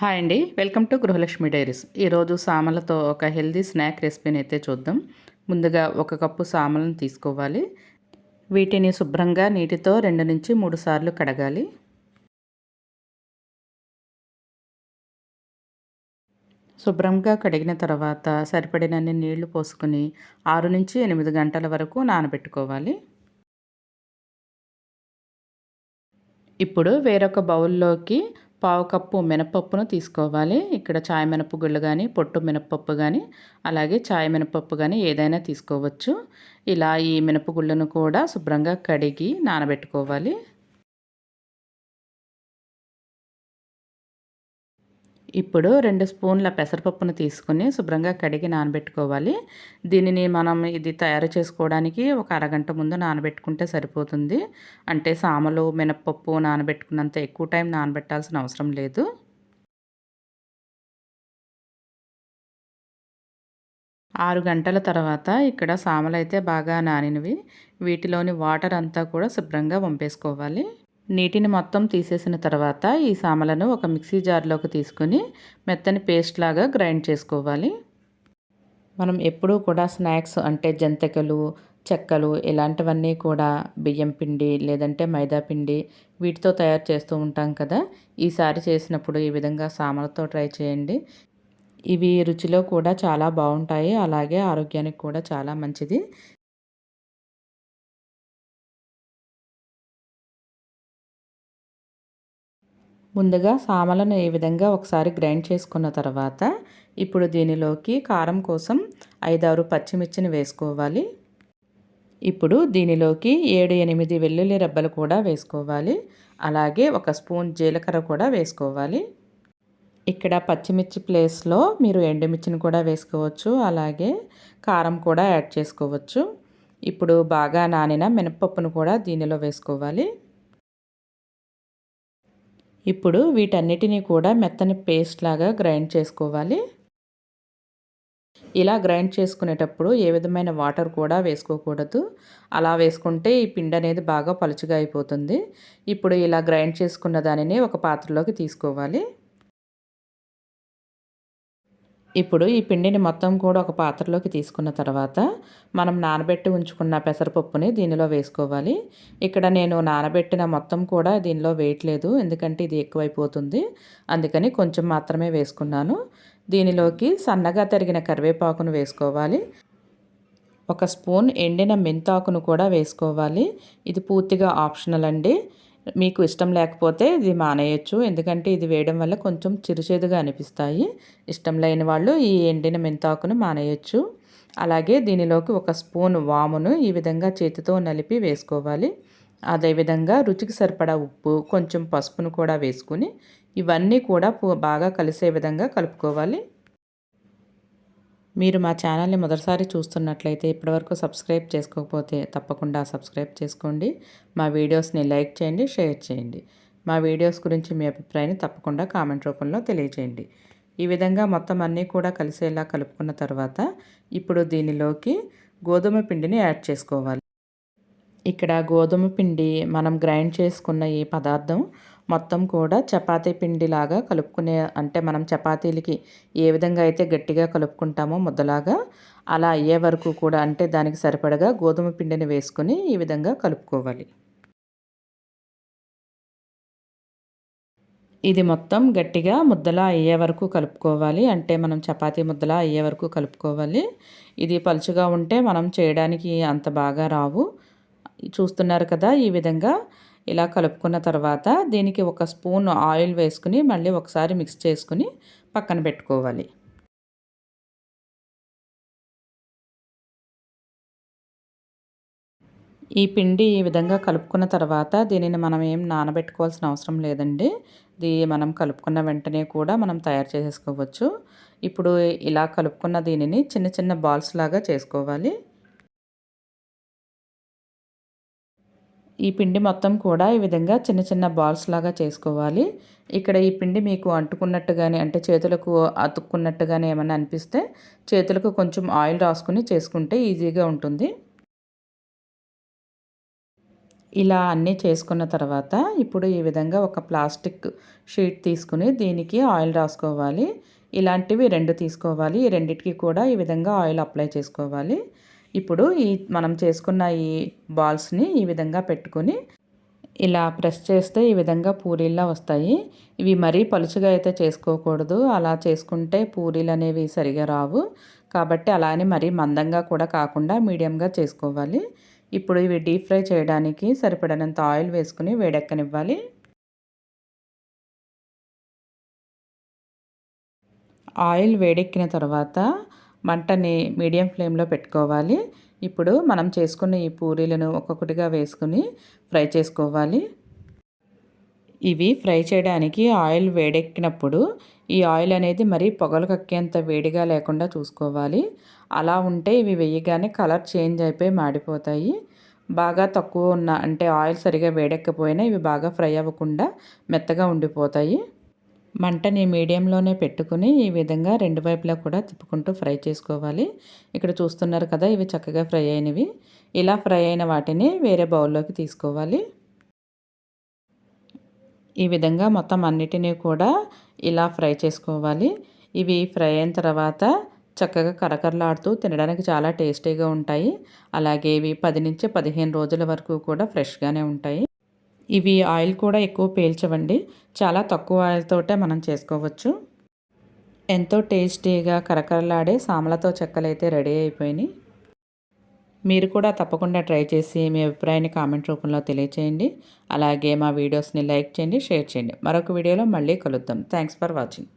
Hi అండి. Welcome to Gruhalakshmi diaries. ఈరోజు సామలతో ఒక హెల్దీ స్నాక్ రెసిపీని అయితే చూద్దాం. ముందుగా ఒక కప్పు సామలను తీసుకోవాలి. వీటిని శుభ్రంగా నీటితో రెండు నుంచి మూడు సార్లు కడగాలి. శుభ్రంగా కడిగిన తర్వాత సరిపడినన్ని నీళ్ళు పోసుకుని ఆరు నుంచి ఎనిమిది గంటల వరకు నానబెట్టుకోవాలి. ఇప్పుడు వేరొక బౌల్లోకి పావు కప్పు మినపప్పును తీసుకోవాలి. ఇక్కడ చాయ్ మినపగుళ్ళు కానీ పొట్టు మినపప్పు కానీ అలాగే చాయ్ మినపప్పు కానీ ఏదైనా తీసుకోవచ్చు. ఇలా ఈ మినపగుళ్ళను కూడా శుభ్రంగా కడిగి నానబెట్టుకోవాలి. ఇప్పుడు రెండు స్పూన్ల పెసరపప్పును తీసుకుని శుభ్రంగా కడిగి నానబెట్టుకోవాలి. దీనిని మనం ఇది తయారు చేసుకోవడానికి ఒక అరగంట ముందు నానబెట్టుకుంటే సరిపోతుంది. అంటే సామలు మినప్పప్పు నానబెట్టుకున్నంత ఎక్కువ టైం నానబెట్టాల్సిన అవసరం లేదు. ఆరు గంటల తర్వాత ఇక్కడ సామలు అయితే బాగా నానినవి. వీటిలోని వాటర్ అంతా కూడా శుభ్రంగా వంపేసుకోవాలి. నీటిని మొత్తం తీసేసిన తర్వాత ఈ సామలను ఒక మిక్సీ జార్లోకి తీసుకుని మెత్తని పేస్ట్ లాగా గ్రైండ్ చేసుకోవాలి. మనం ఎప్పుడూ కూడా స్నాక్స్ అంటే జంతికలు చెక్కలు ఇలాంటివన్నీ కూడా బియ్యం పిండి లేదంటే మైదా పిండి వీటితో తయారు చేస్తూ ఉంటాం కదా. ఈసారి చేసినప్పుడు ఈ విధంగా సామలతో ట్రై చేయండి. ఇవి రుచిలో కూడా చాలా బాగుంటాయి. అలాగే ఆరోగ్యానికి కూడా చాలా మంచిది. ముందుగా సామలను ఈ విధంగా ఒకసారి గ్రైండ్ చేసుకున్న తర్వాత ఇప్పుడు దీనిలోకి కారం కోసం ఐదారు పచ్చిమిర్చిని వేసుకోవాలి. ఇప్పుడు దీనిలోకి ఏడు ఎనిమిది వెల్లుల్లి రెబ్బలు కూడా వేసుకోవాలి. అలాగే ఒక స్పూన్ జీలకర్ర కూడా వేసుకోవాలి. ఇక్కడ పచ్చిమిర్చి ప్లేస్లో మీరు ఎండుమిర్చిని కూడా వేసుకోవచ్చు. అలాగే కారం కూడా యాడ్ చేసుకోవచ్చు. ఇప్పుడు బాగా నానిన మినపప్పును కూడా దీనిలో వేసుకోవాలి. ఇప్పుడు వీటన్నిటినీ కూడా మెత్తని పేస్ట్ లాగా గ్రైండ్ చేసుకోవాలి. ఇలా గ్రైండ్ చేసుకునేటప్పుడు ఏ విధమైన వాటర్ కూడా వేసుకోకూడదు. అలా వేసుకుంటే ఈ పిండి అనేది బాగా పలుచుగా అయిపోతుంది. ఇప్పుడు ఇలా గ్రైండ్ చేసుకున్న దానిని ఒక పాత్రలోకి తీసుకోవాలి. ఇప్పుడు ఈ పిండిని మొత్తం కూడా ఒక పాత్రలోకి తీసుకున్న తర్వాత మనం నానబెట్టి ఉంచుకున్న పెసరపప్పుని దీనిలో వేసుకోవాలి. ఇక్కడ నేను నానబెట్టిన మొత్తం కూడా దీనిలో వేయట్లేదు ఎందుకంటే ఇది ఎక్కువైపోతుంది. అందుకని కొంచెం మాత్రమే వేసుకున్నాను. దీనిలోకి సన్నగా తరిగిన కరివేపాకును వేసుకోవాలి. ఒక స్పూన్ ఎండిన మెంతాకును కూడా వేసుకోవాలి. ఇది పూర్తిగా ఆప్షనల్ అండి. మీకు ఇష్టం లేకపోతే ఇది మానేయచ్చు. ఎందుకంటే ఇది వేయడం వల్ల కొంచెం చిరుచేదుగా అనిపిస్తాయి. ఇష్టం లేని వాళ్ళు ఈ ఎండిన మెంతాకును మానేయచ్చు. అలాగే దీనిలోకి ఒక స్పూన్ వామును ఈ విధంగా చేతితో నలిపి వేసుకోవాలి. అదేవిధంగా రుచికి సరిపడా ఉప్పు కొంచెం పసుపును కూడా వేసుకుని ఇవన్నీ కూడా బాగా కలిసే విధంగా కలుపుకోవాలి. మీరు మా ఛానల్ని మొదటిసారి చూస్తున్నట్లయితే ఇప్పటివరకు సబ్స్క్రైబ్ చేసుకోకపోతే తప్పకుండా సబ్స్క్రైబ్ చేసుకోండి. మా వీడియోస్ని లైక్ చేయండి షేర్ చేయండి. మా వీడియోస్ గురించి మీ అభిప్రాయాన్ని తప్పకుండా కామెంట్ రూపంలో తెలియజేయండి. ఈ విధంగా మొత్తం అన్నీ కూడా కలిసేలా కలుపుకున్న తర్వాత ఇప్పుడు దీనిలోకి గోధుమ పిండిని యాడ్ చేసుకోవాలి. ఇక్కడ గోధుమ పిండి మనం గ్రైండ్ చేసుకున్న ఈ పదార్థం మొత్తం కూడా చపాతీ పిండిలాగా కలుపుకునే అంటే మనం చపాతీలకి ఏ విధంగా అయితే గట్టిగా కలుపుకుంటామో ముద్దలాగా అలా అయ్యే వరకు కూడా అంటే దానికి సరిపడగా గోధుమ పిండిని వేసుకొని ఈ విధంగా కలుపుకోవాలి. ఇది మొత్తం గట్టిగా ముద్దలా అయ్యే వరకు కలుపుకోవాలి. అంటే మనం చపాతీ ముద్దలా అయ్యే వరకు కలుపుకోవాలి. ఇది పలుచుగా ఉంటే మనం చేయడానికి అంత బాగా రావు. చూస్తున్నారు కదా ఈ విధంగా ఇలా కలుపుకున్న తర్వాత దీనికి ఒక స్పూన్ ఆయిల్ వేసుకుని మళ్ళీ ఒకసారి మిక్స్ చేసుకుని పక్కన పెట్టుకోవాలి. ఈ పిండి ఈ విధంగా కలుపుకున్న తర్వాత దీనిని మనం ఏం నానబెట్టుకోవాల్సిన అవసరం లేదండి. ఇది మనం కలుపుకున్న వెంటనే కూడా మనం తయారు చేసేసుకోవచ్చు. ఇప్పుడు ఇలా కలుపుకున్న దీనిని చిన్న చిన్న బాల్స్ లాగా చేసుకోవాలి. ఈ పిండి మొత్తం కూడా ఈ విధంగా చిన్న చిన్న బాల్స్ లాగా చేసుకోవాలి. ఇక్కడ ఈ పిండి మీకు అంటుకున్నట్టుగానే అంటే చేతులకు అతుక్కున్నట్టుగానే ఏమైనా అనిపిస్తే చేతులకు కొంచెం ఆయిల్ రాసుకుని చేసుకుంటే ఈజీగా ఉంటుంది. ఇలా అన్నీ చేసుకున్న తర్వాత ఇప్పుడు ఈ విధంగా ఒక ప్లాస్టిక్ షీట్ తీసుకుని దీనికి ఆయిల్ రాసుకోవాలి. ఇలాంటివి రెండు తీసుకోవాలి. ఈ రెండిటికి కూడా ఈ విధంగా ఆయిల్ అప్లై చేసుకోవాలి. ఇప్పుడు ఈ మనం చేసుకున్న ఈ బాల్స్ని ఈ విధంగా పెట్టుకొని ఇలా ప్రెస్ చేస్తే ఈ విధంగా పూరీల్లా వస్తాయి. ఇవి మరీ పలుచగా అయితే చేసుకోకూడదు. అలా చేసుకుంటే పూరీలు అనేవి సరిగా రావు. కాబట్టి అలానే మరీ మందంగా కూడా కాకుండా మీడియంగా చేసుకోవాలి. ఇప్పుడు ఇవి డీప్ ఫ్రై చేయడానికి సరిపడినంత ఆయిల్ వేసుకుని వేడెక్కనివ్వాలి. ఆయిల్ వేడెక్కిన తర్వాత మంటని మీడియం ఫ్లేమ్లో పెట్టుకోవాలి. ఇప్పుడు మనం చేసుకున్న ఈ పూరీలను ఒక్కొక్కటిగా వేసుకుని ఫ్రై చేసుకోవాలి. ఇవి ఫ్రై చేయడానికి ఆయిల్ వేడెక్కినప్పుడు ఈ ఆయిల్ అనేది మరీ పొగలు కక్కేంత వేడిగా లేకుండా చూసుకోవాలి. అలా ఉంటే ఇవి వేయగానే కలర్ చేంజ్ అయిపోయి మాడిపోతాయి. బాగా తక్కువ ఉన్న అంటే ఆయిల్ సరిగా వేడెక్కపోయినా ఇవి బాగా ఫ్రై అవ్వకుండా మెత్తగా ఉండిపోతాయి. మంటని మీడియంలోనే పెట్టుకుని ఈ విధంగా రెండు వైపులా కూడా తిప్పుకుంటూ ఫ్రై చేసుకోవాలి. ఇక్కడ చూస్తున్నారు కదా ఇవి చక్కగా ఫ్రై అయినవి. ఇలా ఫ్రై అయిన వాటిని వేరే బౌల్లోకి తీసుకోవాలి. ఈ విధంగా మొత్తం అన్నిటినీ కూడా ఇలా ఫ్రై చేసుకోవాలి. ఇవి ఫ్రై అయిన తర్వాత చక్కగా కరకరలాడుతూ తినడానికి చాలా టేస్టీగా ఉంటాయి. అలాగే ఇవి పది నుంచి పదిహేను రోజుల వరకు కూడా ఫ్రెష్గానే ఉంటాయి. ఇవి ఆయిల్ కూడా ఎక్కువ పీల్చవండి. చాలా తక్కువ ఆయిల్తోటే మనం చేసుకోవచ్చు. ఎంతో టేస్టీగా కరకరలాడే సామలతో చెక్కలైతే రెడీ అయిపోయినాయి. మీరు కూడా తప్పకుండా ట్రై చేసి మీ అభిప్రాయాన్ని కామెంట్ రూపంలో తెలియచేయండి. అలాగే మా వీడియోస్ని లైక్ చేయండి షేర్ చేయండి. మరొక వీడియోలో మళ్ళీ కలుద్దాం. Thanks for watching.